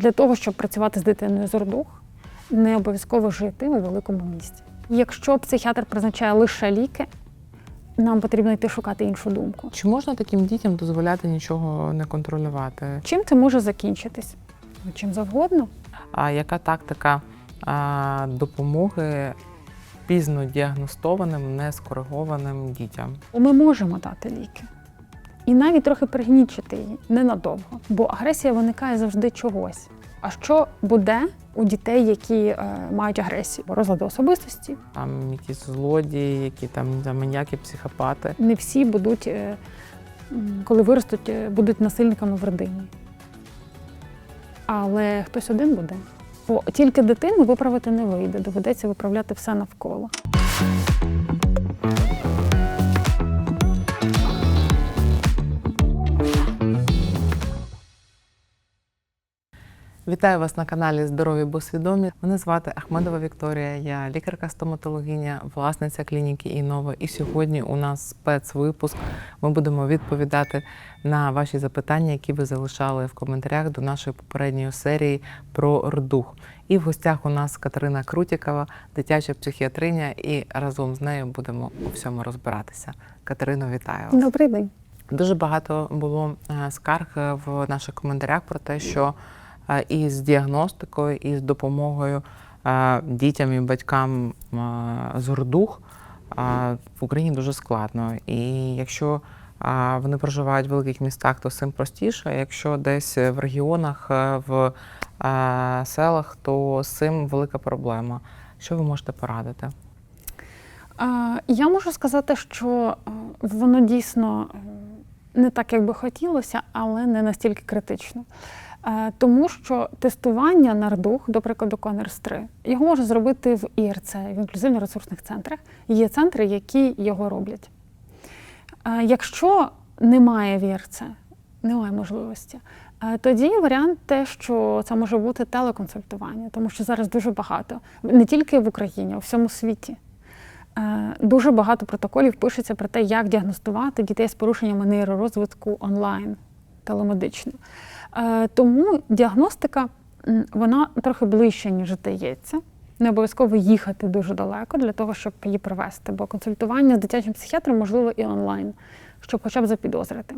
Для того, щоб працювати з дитиною з ордух, не обов'язково жити у великому місті. Якщо психіатр призначає лише ліки, нам потрібно йти шукати іншу думку. Чи можна таким дітям дозволяти нічого не контролювати? Чим це може закінчитись? Чим завгодно. А яка тактика а, допомоги пізно діагностованим, нескоригованим дітям? Ми можемо дати ліки. І навіть трохи пригнічити її ненадовго, бо агресія виникає завжди чогось. А що буде у дітей, які е, мають агресію? Розлади особистості. Там якісь злодії, які там не маніяки, психопати. Не всі будуть, е, коли виростуть, е, будуть насильниками в родині. Але хтось один буде. Бо тільки дитину виправити не вийде, доведеться виправляти все навколо. Вітаю вас на каналі Здорові бо свідомі. Мене звати Ахмедова Вікторія. Я лікарка-стоматологиня, власниця клініки Інова. І сьогодні у нас спецвипуск. Ми будемо відповідати на ваші запитання, які ви залишали в коментарях до нашої попередньої серії про рдух. І в гостях у нас Катерина Крутікова, дитяча психіатриня, і разом з нею будемо у всьому розбиратися. Катерино, вітаю вас. Добрий день. Дуже багато було е, скарг е, в наших коментарях про те, що і з діагностикою, і з допомогою дітям і батькам з гордух в Україні дуже складно. І якщо вони проживають в великих містах, то цим простіше. Якщо десь в регіонах, е, в селах, то з цим велика проблема. Що ви можете порадити? Я можу сказати, що е, воно дійсно е, не так, як би хотілося, але не настільки критично. Е, Тому що тестування на РДУХ, до прикладу, конерс 3 його можна зробити в ІРЦ, в інклюзивно-ресурсних центрах. Є центри, які його роблять. Е, Якщо немає в ІРЦ, немає можливості, е, тоді варіант те, що це може бути телеконсультування, тому що зараз дуже багато, не тільки в Україні, а у всьому світі. Дуже багато протоколів пишеться про те, як діагностувати дітей з порушеннями нейророзвитку онлайн телемедично. Е, Тому діагностика вона трохи ближче, ніж здається. Не обов'язково їхати дуже далеко для того, щоб її провести, бо консультування з дитячим психіатром можливо і онлайн, щоб хоча б запідозрити.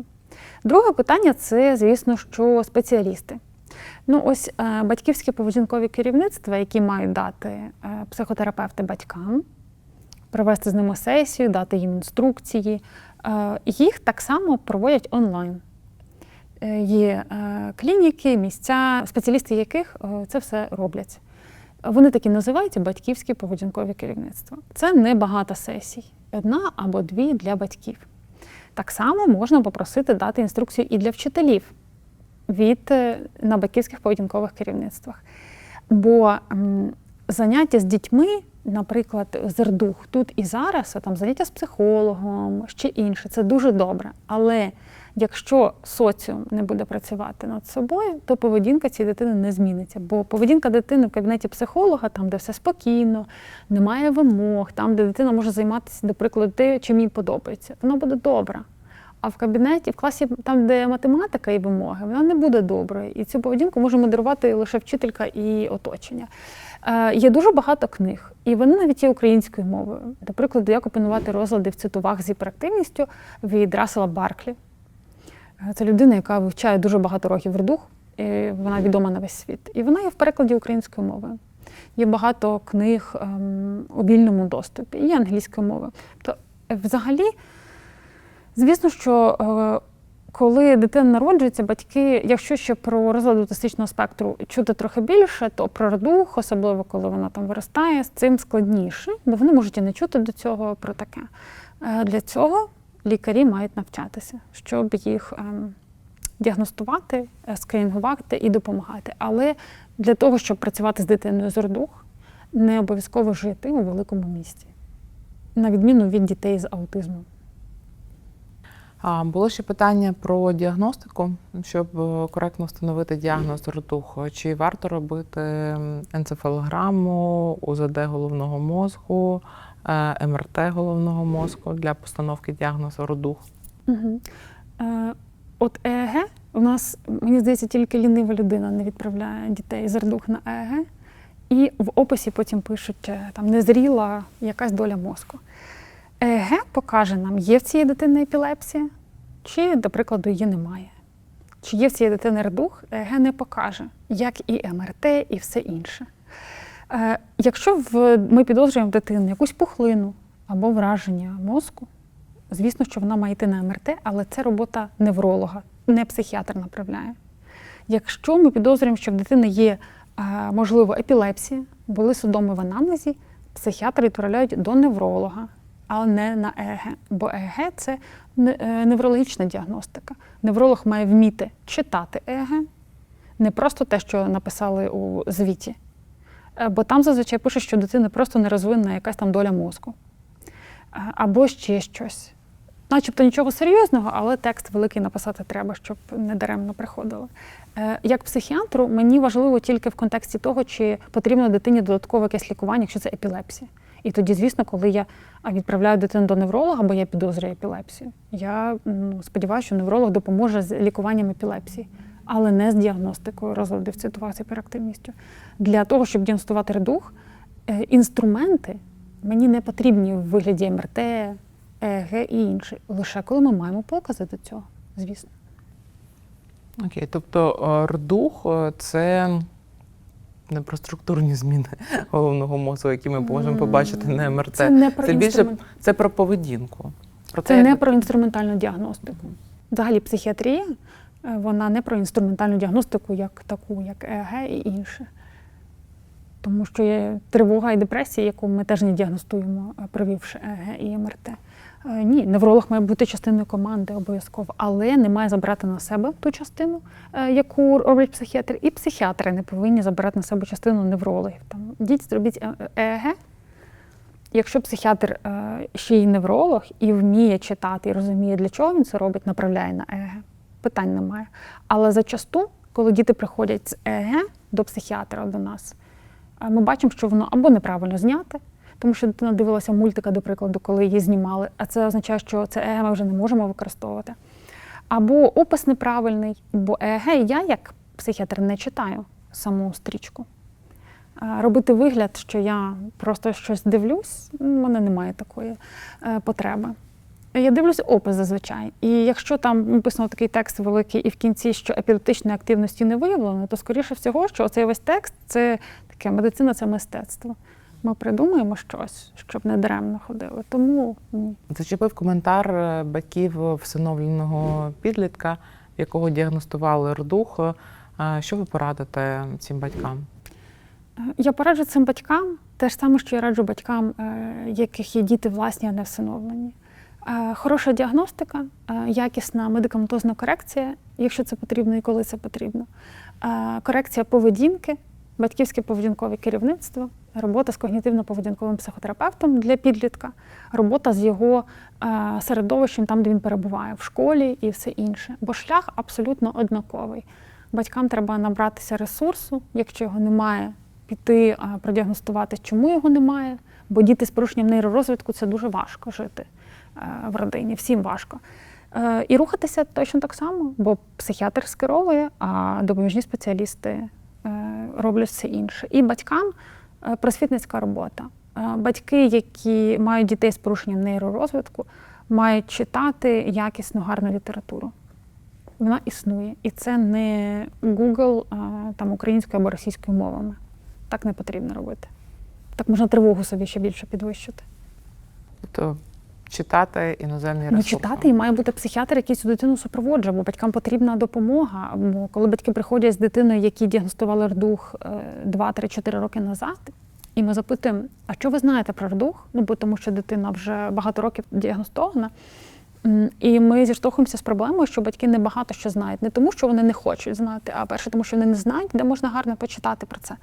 Друге питання це, звісно, що спеціалісти. Ну, ось е, батьківські поведінкові керівництва, які мають дати е, психотерапевти батькам, провести з ними сесію, дати їм інструкції. Їх так само проводять онлайн. Е, Є е, клініки, місця, спеціалісти яких е, це все роблять. Вони такі називаються батьківські поведінкові керівництва. Це не багато сесій, одна або дві для батьків. Так само можна попросити дати інструкцію і для вчителів від на батьківських поведінкових керівництвах. Бо заняття з дітьми, наприклад, з РДУХ тут і зараз, а там заняття з психологом, ще інше, це дуже добре. Але якщо соціум не буде працювати над собою, то поведінка цієї дитини не зміниться. Бо поведінка дитини в кабінеті психолога, там, де все спокійно, немає вимог, там, де дитина може займатися, до прикладу, те, чим їй подобається, вона буде добра. А в кабінеті, в класі, там, де математика і вимоги, вона не буде доброю. І цю поведінку може модерувати лише вчителька і оточення. Е, є дуже багато книг, і вони навіть є українською мовою. До прикладу, як опанувати розлади в цитувах з гіперактивністю від Рассела Барклі. Е, Це людина, яка вивчає дуже багато років рдух, і вона відома на весь світ. І вона є в перекладі українською мовою. Є багато книг ем, у вільному доступі, і англійською мовою. То е, взагалі, звісно, що е, коли дитина народжується, батьки, якщо ще про розлад аутистичного спектру чути трохи більше, то про радух, особливо коли вона там виростає, з цим складніше, бо вони можуть і не чути до цього про таке. Для цього лікарі мають навчатися, щоб їх ем, діагностувати, е, скрінінгувати і допомагати. Але для того, щоб працювати з дитиною з ордух, не обов'язково жити у великому місті, на відміну від дітей з аутизмом. Було ще питання про діагностику, щоб е, коректно встановити діагноз ртух. Чи варто робити енцефалограму, УЗД головного мозку, МРТ головного мозку для постановки діагнозу ртух? Угу. Е, от ЕЕГ у нас, мені здається, тільки лінива людина не відправляє дітей з РДУХ на ЕЕГ. І в описі потім пишуть е, там незріла якась доля мозку. ЕЕГ покаже нам, є в цієї дитини епілепсія, чи, до прикладу, її немає. Чи є в цієї дитини РДУХ, ЕЕГ не покаже, як і МРТ, і все інше. Е, Якщо ми підозрюємо в дитини якусь пухлину або враження мозку, звісно, що вона має йти на МРТ, але це робота невролога, не психіатр направляє. Якщо ми підозрюємо, що в дитини є, е, можливо, епілепсія, були судоми в анамнезі, психіатри відправляють до невролога, але не на ЕЕГ. Бо ЕЕГ – це е, неврологічна діагностика. Невролог має вміти читати ЕЕГ, не просто те, що написали у звіті. Е, Бо там зазвичай пише, що дитина просто не розвинена якась там доля мозку. Е, Або ще щось. Начебто нічого серйозного, але текст великий написати треба, щоб не даремно приходило. Е, Як психіатру, мені важливо тільки в контексті того, чи потрібно дитині додаткове якесь лікування, якщо це епілепсія. І тоді, звісно, коли я відправляю дитину до невролога, бо я підозрюю епілепсію, я ну, сподіваюся, що невролог допоможе з лікуванням епілепсії, але не з діагностикою розладу дефіциту з гіперактивністю. Для того, щоб діагностувати редух, е, інструменти мені не потрібні в вигляді МРТ, ЕГ і інші. Лише коли ми маємо покази до цього, звісно. Окей, тобто е, рдух е, це не про структурні зміни головного мозку, які ми можемо побачити на МРТ. Це не про Це більше це про поведінку. Про Це те, не як- про інструментальну діагностику. Взагалі, психіатрія вона не про інструментальну діагностику, як таку, як ЕЕГ і інше. Тому що є тривога і депресія, яку ми теж не діагностуємо, е, провівши ЕЕГ і МРТ. Е, Ні, невролог має бути частиною команди обов'язково, але не має забирати на себе ту частину, е, яку роблять психіатри, і психіатри не повинні забирати на себе частину неврологів. Там йдіть, зробіть е- ЕЕГ, Якщо психіатр е, ще й невролог і вміє читати і розуміє, для чого він це робить, направляє на ЕГ, питань немає. Але зачасту, коли діти приходять з ЕГ до психіатра до нас, е, ми бачимо, що воно або неправильно зняте, тому що дитина дивилася мультика, до прикладу, коли її знімали, а це означає, що це ЕГ ми вже не можемо використовувати. Або опис неправильний, бо ЕГ я, як психіатр, не читаю саму стрічку. Е, Робити вигляд, що я просто щось дивлюсь, у мене немає такої е, потреби. Я дивлюсь опис зазвичай. І якщо там написано такий текст великий, і в кінці, що епілептичної активності не виявлено, то скоріше всього, що цей весь текст це таке медицина, це мистецтво. Ми придумаємо щось, щоб не даремно ходили. Тому ні. Зачепив коментар е, батьків всиновленого підлітка, якого діагностували рдух. Е, Що ви порадите цим батькам? Я пораджу цим батькам те ж саме, що я раджу батькам, е, яких є діти власні, а не всиновлені. Е, Хороша діагностика, е, якісна медикаментозна корекція, якщо це потрібно і коли це потрібно. Е, Корекція поведінки, батьківське поведінкове керівництво, робота з когнітивно-поведінковим психотерапевтом для підлітка, робота з його середовищем, там, де він перебуває, в школі і все інше. Бо шлях абсолютно однаковий. Батькам треба набратися ресурсу, якщо його немає, піти продіагностувати, чому його немає. Бо діти з порушенням нейророзвитку це дуже важко жити в родині, всім важко. Е, І рухатися точно так само, бо психіатр скеровує, а допоміжні спеціалісти е, роблять все інше. І батькам е, просвітницька робота. Е, Батьки, які мають дітей з порушенням нейророзвитку, мають читати якісну гарну літературу вона існує. І це не Google там, українською або російською мовами. Так не потрібно робити. Так можна тривогу собі ще більше підвищити. Тобто читати іноземні Ну, читати і має бути психіатр, який цю дитину супроводжує, бо батькам потрібна допомога. Бо коли батьки приходять з дитиною, які діагностували рдух 2-3-4 роки назад, і ми запитуємо, а що ви знаєте про рдух? Ну, бо тому що дитина вже багато років діагностована. І ми зіштовхуємося з проблемою, що батьки не багато що знають. Не тому, що вони не хочуть знати, а перше, тому що вони не знають, де можна гарно почитати про це.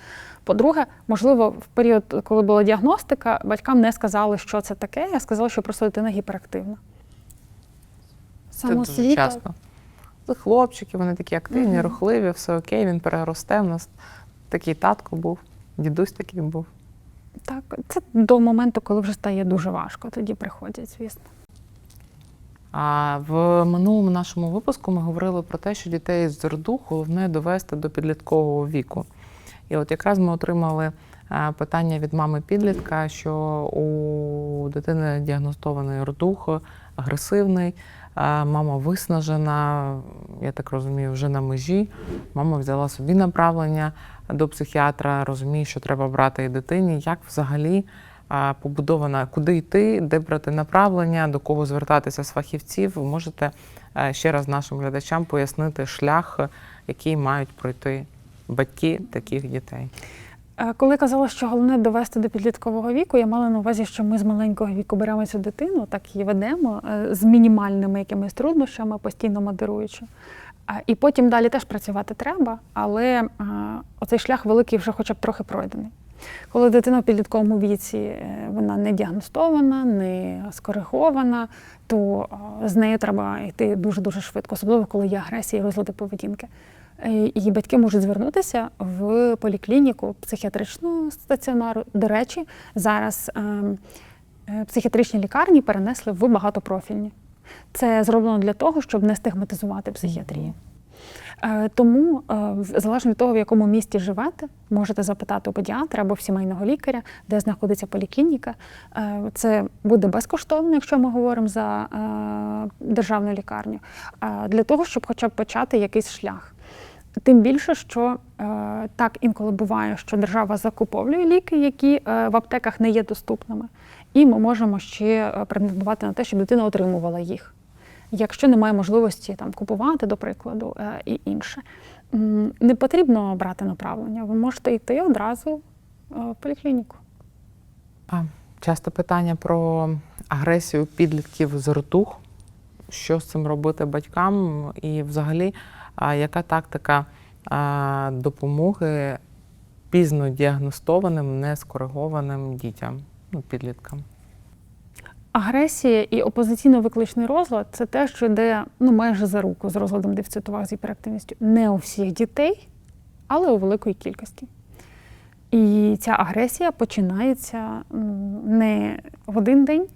По-друге, можливо, в період, коли була діагностика, батькам не сказали, що це таке, а сказали, що просто дитина гіперактивна. Це дуже часто. Це хлопчики, вони такі активні, Мгм. рухливі, все окей, він переросте. У нас такий татко був, дідусь такий був. Так, це до моменту, коли вже стає дуже важко. Тоді приходять, звісно. А в минулому нашому випуску ми говорили про те, що дітей з РДУ головне довести до підліткового віку. І от якраз ми отримали е, питання від мами підлітка, що у дитини діагностований РДУХ, агресивний, е, мама виснажена, я так розумію, вже на межі. Мама взяла собі направлення до психіатра, розуміє, що треба брати і дитині. Як взагалі побудована, куди йти, де брати направлення, до кого звертатися з фахівців. Можете е, ще раз нашим глядачам пояснити шлях, який мають пройти батьки таких дітей. Е, Коли казала, що головне довести до підліткового віку, я мала на увазі, що ми з маленького віку беремо цю дитину, так її ведемо е, з мінімальними якимись труднощами, постійно модеруючи. І потім далі теж працювати треба, але оцей шлях великий вже хоча б трохи пройдений. Коли дитина в підлітковому віці е, вона не діагностована, не скоригована, то е, з нею треба йти дуже-дуже швидко, особливо коли є агресія і розлади поведінки. Е, І батьки можуть звернутися в поліклініку психіатричного стаціонару. До речі, зараз ем, е, психіатричні лікарні перенесли в багатопрофільні. Це зроблено для того, щоб не стигматизувати психіатрію. Е, Тому, е, залежно від того, в якому місті живете, можете запитати у педіатра або в сімейного лікаря, де знаходиться поліклініка. Е, Це буде безкоштовно, якщо ми говоримо за державну лікарню, для того, щоб хоча б почати якийсь шлях. Тим більше, що так інколи буває, що держава закуповує ліки, які в аптеках не є доступними, і ми можемо ще претендувати на те, щоб дитина отримувала їх. Якщо немає можливості там купувати, до прикладу, е, і інше, не потрібно брати направлення. Ви можете йти одразу е, в поліклініку. А, часто питання про агресію підлітків з ртух. Що з цим робити батькам? І взагалі, яка тактика допомоги пізно діагностованим, нескоригованим дітям, ну, підліткам? Агресія і опозиційно-викличний розлад це те, що йде ну, майже за руку з розладом дефіциту уваги з гіперактивністю. Не у всіх дітей, але у великої кількості. І ця агресія починається не в один день,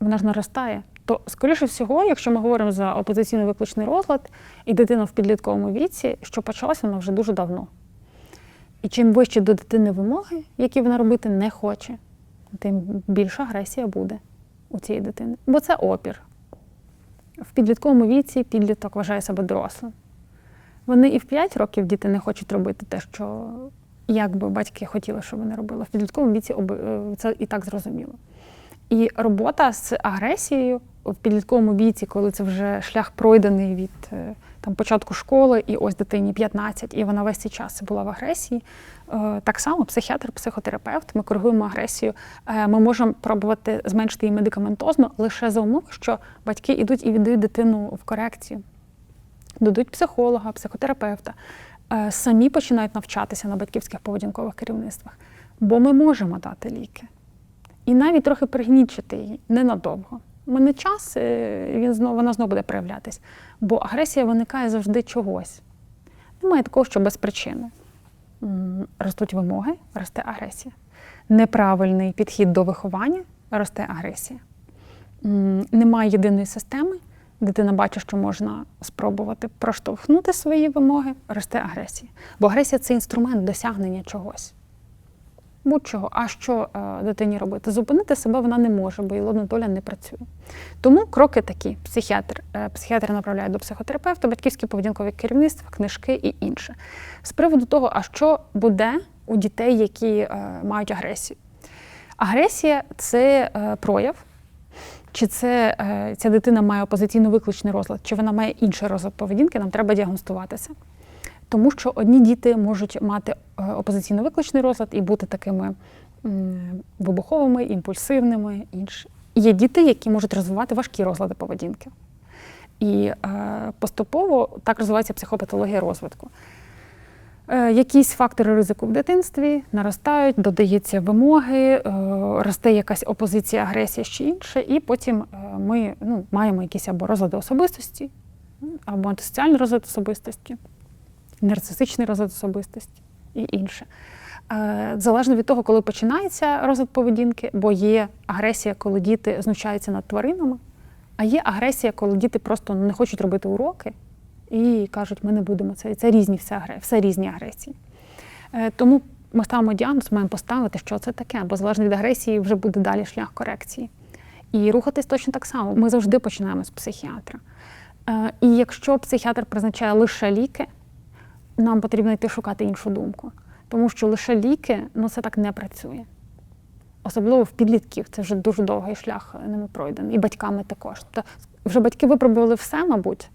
вона ж наростає. То, скоріше всього, якщо ми говоримо за опозиційно-викличний розлад і дитина в підлітковому віці, що почалася вона вже дуже давно. І чим вище до дитини вимоги, які вона робити не хоче, тим більша агресія буде у цієї дитини. Бо це опір. В підлітковому віці підліток вважає себе дорослим. Вони і в 5 років діти не хочуть робити те, що як би батьки хотіли, щоб вони робили. В підлітковому віці е, це і так зрозуміло. І робота з агресією в підлітковому віці, коли це вже шлях пройдений від е, там, початку школи, і ось дитині 15, і вона весь цей час була в агресії. Е, Так само психіатр, психотерапевт, ми коригуємо агресію. Е, Ми можемо пробувати зменшити її медикаментозно лише за умови, що батьки йдуть і віддають дитину в корекцію, дадуть психолога, психотерапевта, Е, самі починають навчатися на батьківських поведінкових керівництвах, бо ми можемо дати ліки. І навіть трохи пригнічити її ненадовго. Мене час, він знову, вона знову буде проявлятись. Бо агресія виникає завжди чогось. Немає такого, що без причини. Ростуть вимоги, росте агресія. Неправильний підхід до виховання росте агресія. Немає єдиної системи. Дитина бачить, що можна спробувати проштовхнути свої вимоги, росте агресія. Бо агресія це інструмент досягнення чогось будь-чого. А що е, дитині робити? Зупинити себе вона не може, бо її лобна доля не працює. Тому кроки такі: психіатр, е, психіатр направляє до психотерапевта, батьківське поведінкове керівництво, книжки і інше. З приводу того, а що буде у дітей, які е, мають агресію? Агресія це прояв. Чи це ця дитина має опозиційно-викличний розлад, чи вона має інший розлад поведінки, нам треба діагностуватися. Тому що одні діти можуть мати е, опозиційно-викличний розлад і бути такими вибуховими, імпульсивними. Інші. Є діти, які можуть розвивати важкі розлади поведінки. І е, поступово так розвивається психопатологія розвитку. Е, Якісь фактори ризику в дитинстві наростають, додаються вимоги, росте якась опозиція, агресія чи інше, і потім ми ну, маємо якісь або розлади особистості, або антисоціальний розлад особистості, нарцисичний розлад особистості і інше. Е, Залежно від того, коли починається розлад поведінки, бо є агресія, коли діти знущаються над тваринами, А є агресія, коли діти просто не хочуть робити уроки і кажуть, ми не будемо це. Це різні все, все різні агресії. Е, Тому ми ставимо діагноз, маємо поставити, що це таке, бо залежно від агресії вже буде далі шлях корекції. І рухатись точно так само. Ми завжди починаємо з психіатра. Е, І якщо психіатр призначає лише ліки, нам потрібно йти шукати іншу думку. Тому що лише ліки ну це так не працює. Особливо в підлітків, це вже дуже довгий шлях ними пройдений. І батьками також. Тобто вже батьки випробували все, мабуть,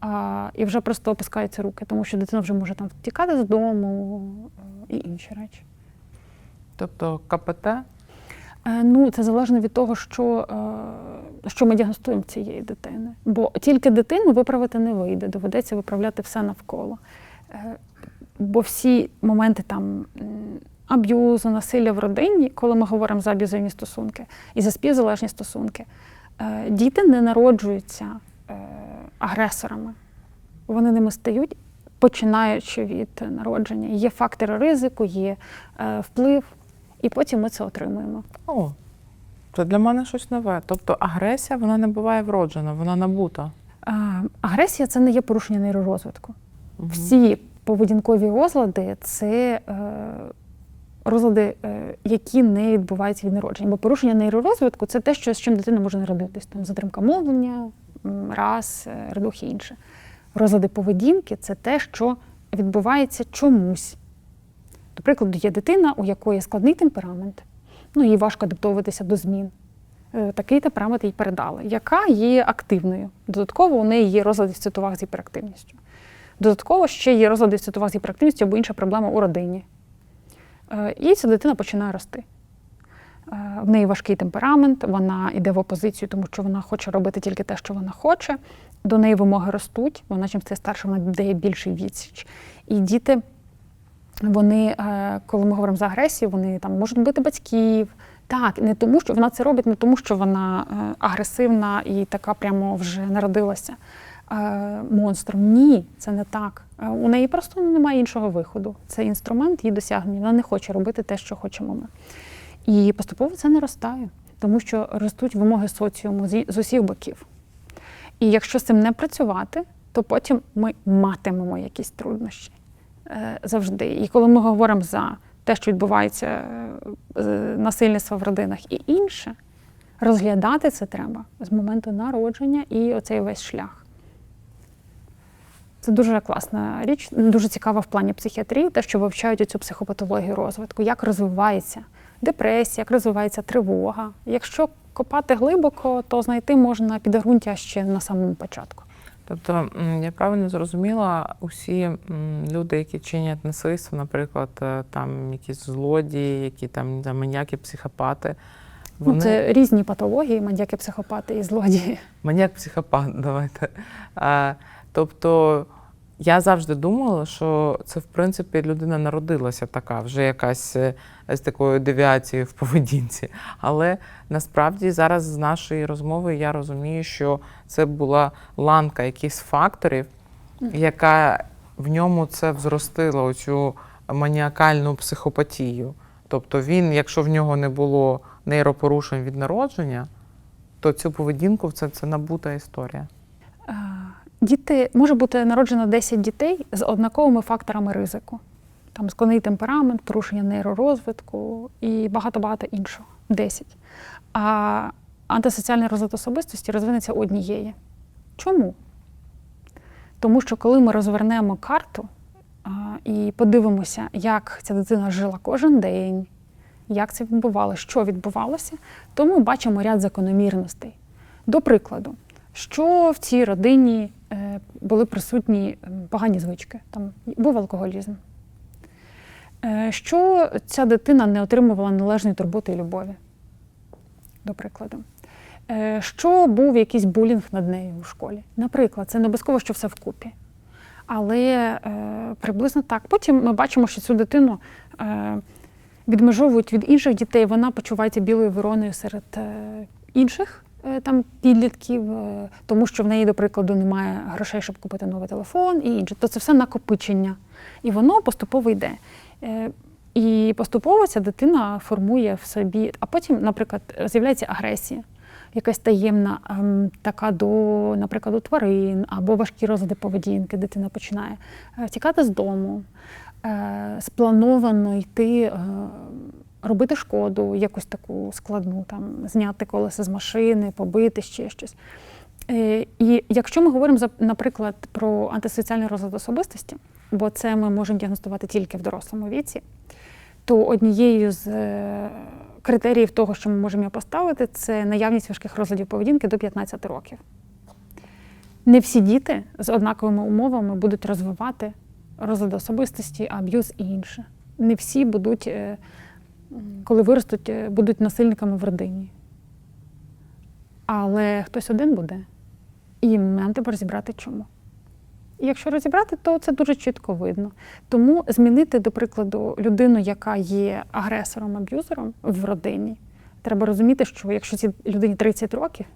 а, і вже просто опускаються руки, тому що дитина вже може там втікати з дому е, і інші речі. Тобто КПТ Е, Ну, це залежно від того, що, е, що ми діагностуємо цієї дитини. Бо тільки дитину виправити не вийде, доведеться виправляти все навколо. Е, Бо всі моменти там аб'юзу, насилля в родині, коли ми говоримо за аб'юзивні стосунки і за співзалежні стосунки, е, діти не народжуються е, агресорами. Вони ними стають, починаючи від народження. Є фактори ризику, є вплив, і потім ми це отримуємо. О, це для мене щось нове. Тобто агресія вона не буває вроджена, вона набута. Агресія це не є порушення нейророзвитку. Всі поведінкові розлади це е, розлади, е, які не відбуваються від народження. Бо порушення нейророзвитку це те, що, з чим дитина може народитись. Там затримка мовлення, раз, е, редух і інше. Розлади поведінки це те, що відбувається чомусь. До прикладу, є дитина, у якої складний темперамент, ну їй важко адаптовуватися до змін. Такий темперамент їй передали, яка є активною. Додатково у неї є розлади цитуваг з гіперактивністю. Додатково ще є розлади цитуваг з гіперактивністю або інша проблема у родині. Е, І ця дитина починає рости. Е, В неї важкий темперамент, вона йде в опозицію, тому що вона хоче робити тільки те, що вона хоче. До неї вимоги ростуть, вона чим стає старше, вона дає більший відсіч. І діти, вони, е, коли ми говоримо за агресію, вони там можуть бити батьків. Так, не тому, що вона це робить не тому, що вона агресивна і така прямо вже народилася монстром. Ні, це не так. Е, У неї просто немає іншого виходу. Це інструмент її досягнення. Вона не хоче робити те, що хочемо ми. І поступово це наростає, тому що ростуть вимоги соціуму з усіх боків. І якщо з цим не працювати, то потім ми матимемо якісь труднощі е, завжди. І коли ми говоримо за те, що відбувається е, е, насильництво в родинах і інше, розглядати це треба з моменту народження і оцей весь шлях. Це дуже класна річ, дуже цікава в плані психіатрії, те, що вивчають цю психопатологію розвитку, як розвивається депресія, як розвивається тривога. Якщо копати глибоко, то знайти можна підґрунтя ще на самому початку. Тобто, я правильно зрозуміла, усі люди, які чинять насильство, наприклад, е, там якісь злодії, які там маніяки, психопати. Вони... Ну, це різні патології, маньяки, психопати і злодії. Маніяк психопат, давайте. Тобто я завжди думала, що це в принципі людина народилася така, вже якась е, з такою девіацією в поведінці. Але насправді зараз з нашої розмови я розумію, що це була ланка якихось факторів, яка в ньому це взростила оцю маніакальну психопатію. Тобто він, якщо в нього не було нейропорушень від народження, то цю поведінку це, це набута історія. Діти може бути народжено 10 дітей з однаковими факторами ризику. Там складний темперамент, порушення нейророзвитку і багато-багато іншого. 10. А антисоціальний розлад особистості розвинеться однієї. Чому? Тому що коли ми розвернемо карту а, і подивимося, як ця дитина жила кожен день, як це відбувалося, що відбувалося, то ми бачимо ряд закономірностей. До прикладу, що в цій родині е, були присутні погані звички, там був алкоголізм. Е, Що ця дитина не отримувала належної турботи і любові, до прикладу. Е, Що був якийсь булінг над нею у школі. Наприклад, це не обов'язково, що все вкупі. Але е, приблизно так. Потім ми бачимо, що цю дитину е, відмежовують від інших дітей, вона почувається білою вороною серед е, інших там підлітків, е, тому що в неї, до прикладу, немає грошей, щоб купити новий телефон і інше. То це все накопичення. І воно поступово йде. Е, І поступово ця дитина формує в собі, а потім, наприклад, з'являється агресія. якась таємна ем, така до, наприклад, до тварин або важкі розлади поведінки, дитина починає е, тікати з дому, е, сплановано йти. Робити шкоду, якусь таку складну, там, зняти колеса з машини, побити ще щось. Е, І якщо ми говоримо, наприклад, про антисоціальний розлад особистості, бо це ми можемо діагностувати тільки в дорослому віці, то однією з е, критеріїв того, що ми можемо його поставити, це наявність важких розладів поведінки до 15 років. Не всі діти з однаковими умовами будуть розвивати розлади особистості, аб'юз і інше. Не всі будуть, е, коли виростуть, е, будуть насильниками в родині. Але хтось один буде. І нам треба розібрати чому. І якщо розібрати, то це дуже чітко видно. Тому змінити, до прикладу, людину, яка є агресором, аб'юзером в родині, треба розуміти, що якщо цій людині 30 років,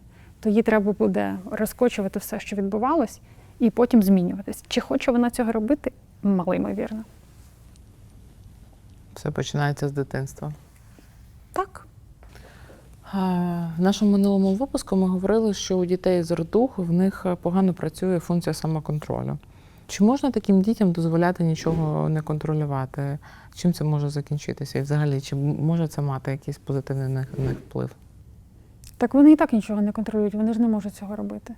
то їй треба буде розкочувати все, що відбувалось, і потім змінюватись. Чи хоче вона цього робити? Малоймовірно. Все починається з дитинства. Так. В нашому минулому випуску ми говорили, що у дітей з РДУХ в них погано працює функція самоконтролю. Чи можна таким дітям дозволяти нічого не контролювати? Чим це може закінчитися? І взагалі, чи може це мати якийсь позитивний на на них вплив? Так вони і так нічого не контролюють, вони ж не можуть цього робити.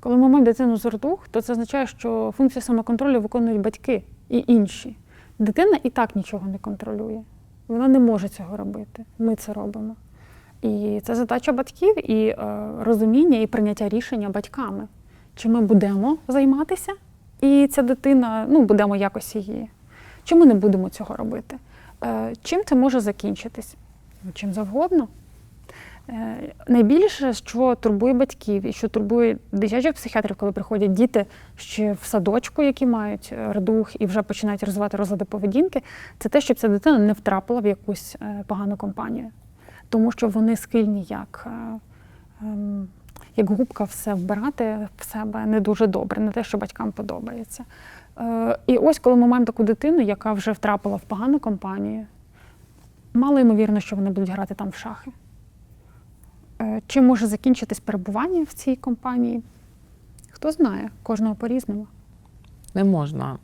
Коли ми маємо дитину з РДУХ, то це означає, що функцію самоконтролю виконують батьки і інші. Дитина і так нічого не контролює. Вона не може цього робити. Ми це робимо. І це задача батьків і е, розуміння і прийняття рішення батьками. Чи ми будемо займатися, і ця дитина, ну, будемо якось її. Чи ми не будемо цього робити? Е, чим це може закінчитись? Чим завгодно. Е, Найбільше, що турбує батьків і що турбує дитячих психіатрів, коли приходять діти ще в садочку, які мають е, РДУХ і вже починають розвивати розлади поведінки, це те, щоб ця дитина не втрапила в якусь е, погану компанію. Тому що вони схильні як, ем, як губка все вбирати в себе не дуже добре, не те, що батькам подобається. І ось коли ми маємо таку дитину, яка вже втрапила в погану компанію, мало ймовірно, що вони будуть грати там в шахи. Е, Чим може закінчитись перебування в цій компанії? Хто знає, кожного по-різному. Не можна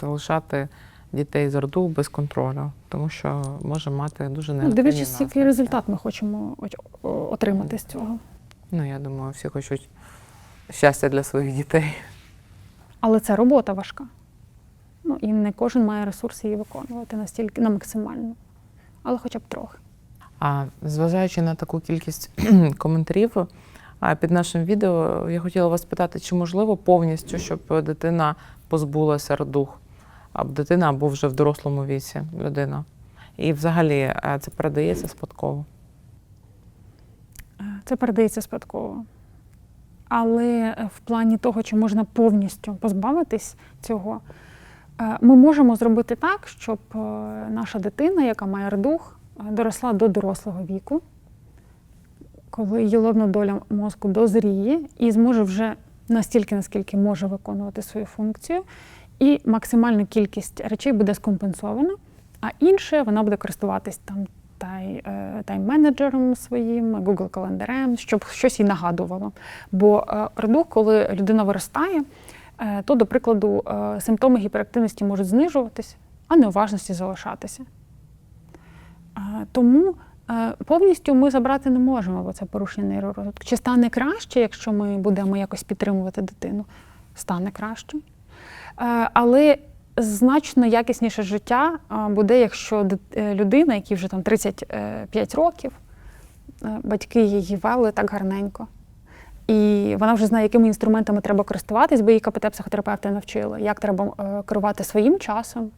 залишати дітей з РДУ без контролю, тому що може мати дуже Ну, негативні дивлячись, який результат ми хочемо отримати з цього. Ну, я думаю, всі хочуть щастя для своїх дітей. Але це робота важка. Ну, і не кожен має ресурси її виконувати настільки на максимальну, але хоча б трохи. А зважаючи на таку кількість коментарів під нашим відео, я хотіла вас питати, чи можливо повністю, щоб дитина позбулася РДУХ, або дитина або вже в дорослому віці людина. І взагалі е, це передається спадково. Е, Це передається спадково. Але е, в плані того, чи можна повністю позбавитись цього, ми можемо зробити так, щоб наша дитина, яка має РДУХ, доросла до дорослого віку, коли її лобна доля мозку дозріє і зможе вже настільки, наскільки може виконувати свою функцію, і максимальна кількість речей буде скомпенсована, а інше вона буде користуватись там е, тайм-менеджером своїм, Google календарем, щоб щось їй нагадувало. Бо е, РДУ, коли людина виростає, е, то, до прикладу, симптоми гіперактивності можуть знижуватись, а неуважності залишатися. Тому е, повністю ми забрати не можемо, бо це порушення нейророзвитку. Чи стане краще, якщо ми будемо якось підтримувати дитину? Стане краще. Е, Але значно якісніше життя е, буде, якщо людина, якій вже там 35 років, батьки її вели так гарненько. І вона вже знає, якими інструментами треба користуватись, бо її КПТ-психотерапевти навчили, як треба керувати своїм часом,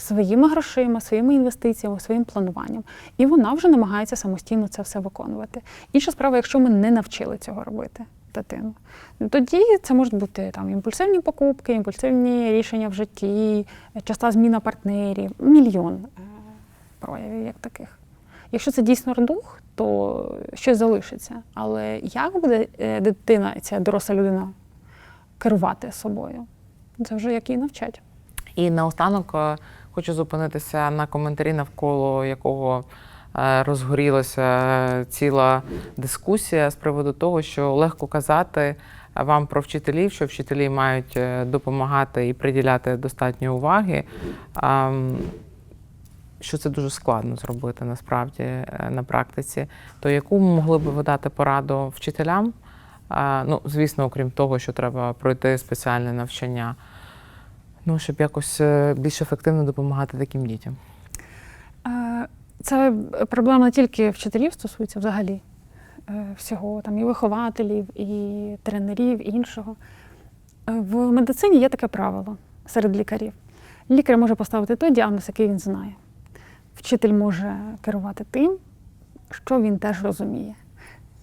своїми грошима, своїми інвестиціями, своїм плануванням. І вона вже намагається самостійно це все виконувати. Інша справа, якщо ми не навчили цього робити дитину, ну, тоді це можуть бути там імпульсивні покупки, імпульсивні рішення в житті, часта зміна партнерів, мільйон е, проявів як таких. Якщо це дійсно дух, то щось залишиться. Але як буде е, дитина, ця доросла людина керувати собою? Це вже як її навчать. І наостанок е, хочу зупинитися на коментарі, навколо якого е, розгорілася ціла дискусія з приводу того, що легко казати вам про вчителів, що вчителі мають е, допомагати і приділяти достатньо уваги. Що це дуже складно зробити насправді е, на практиці, то яку могли б ви дати пораду вчителям? Ну, звісно, окрім того, що треба пройти спеціальне навчання, ну, щоб якось е, більш ефективно допомагати таким дітям. Е, Це проблема не тільки вчителів стосується взагалі е, всього, там і вихователів, і тренерів, і іншого. В медицині є таке правило серед лікарів. Лікар може поставити той діагноз, який він знає. Вчитель може керувати тим, що він теж розуміє.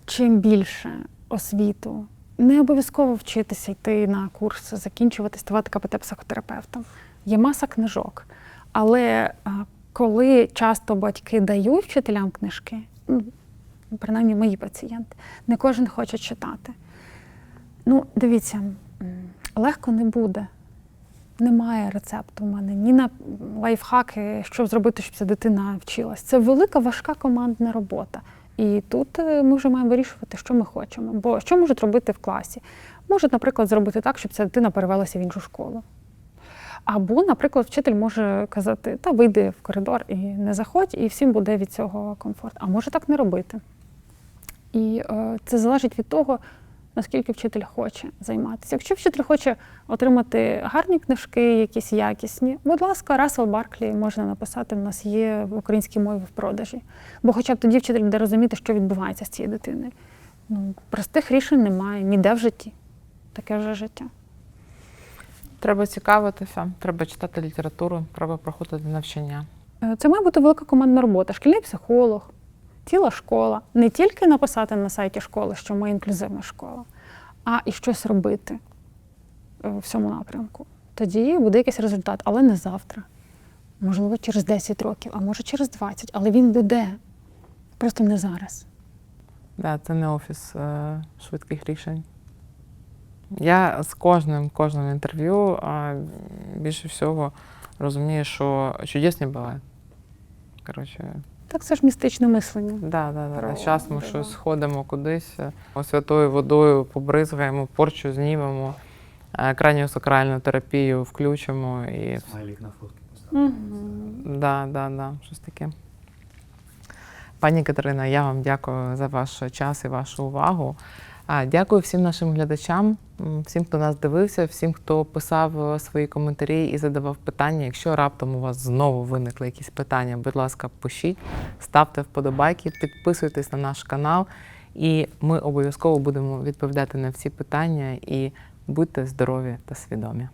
Чим більше освіту, не обов'язково вчитися йти на курс, закінчувати, ставати КПТ-психотерапевтом. Є маса книжок. Але коли часто батьки дають вчителям книжки, ну, принаймні мої пацієнти, не кожен хоче читати. Ну, дивіться, легко не буде. Немає рецепту в мене ні на лайфхаки, що зробити, щоб ця дитина вчилась. Це велика важка командна робота. І тут е, ми вже маємо вирішувати, що ми хочемо. Бо що можуть робити в класі? Можуть, наприклад, зробити так, щоб ця дитина перевелася в іншу школу. Або, наприклад, вчитель може казати, та вийди в коридор і не заходь, і всім буде від цього комфорт. А може так не робити. І е, це залежить від того, наскільки вчитель хоче займатися. Якщо вчитель хоче отримати гарні книжки, якісь якісні, будь ласка, Рассел Барклі можна написати, в нас є в українській мові в продажі. Бо хоча б тоді вчитель буде розуміти, що відбувається з цією дитиною. Ну, простих рішень немає ніде в житті. Таке вже життя. Треба цікавитися, треба читати літературу, треба проходити навчання. Е, Це має бути велика командна робота. Шкільний психолог, ціла школа. Не тільки написати на сайті школи, що ми інклюзивна школа, а і щось робити е, в цьому напрямку. Тоді буде якийсь результат, але не завтра. Можливо, через 10 років, а може через 20, але він буде. Просто не зараз. Да, це не офіс е, швидких рішень. Я з кожним кожним інтерв'ю а, більше всього розумію, що чудес буває. Коротше, Так це ж містичне мислення. да, да, да. Про. Зараз ми да. щось сходимо кудись, е, святою водою побризгаємо, порчу знімемо, крайню краніосакральну терапію включимо і Смайлік на фотки поставити. Угу. Да, да, да, щось таке. Пані Катерина, я вам дякую за ваш час і вашу увагу. А, Дякую всім нашим глядачам, всім, хто нас дивився, всім, хто писав е, свої коментарі і задавав питання. Якщо раптом у вас знову виникли якісь питання, будь ласка, пишіть, ставте вподобайки, підписуйтесь на наш канал, і ми обов'язково будемо відповідати на всі питання. І будьте здорові та свідомі.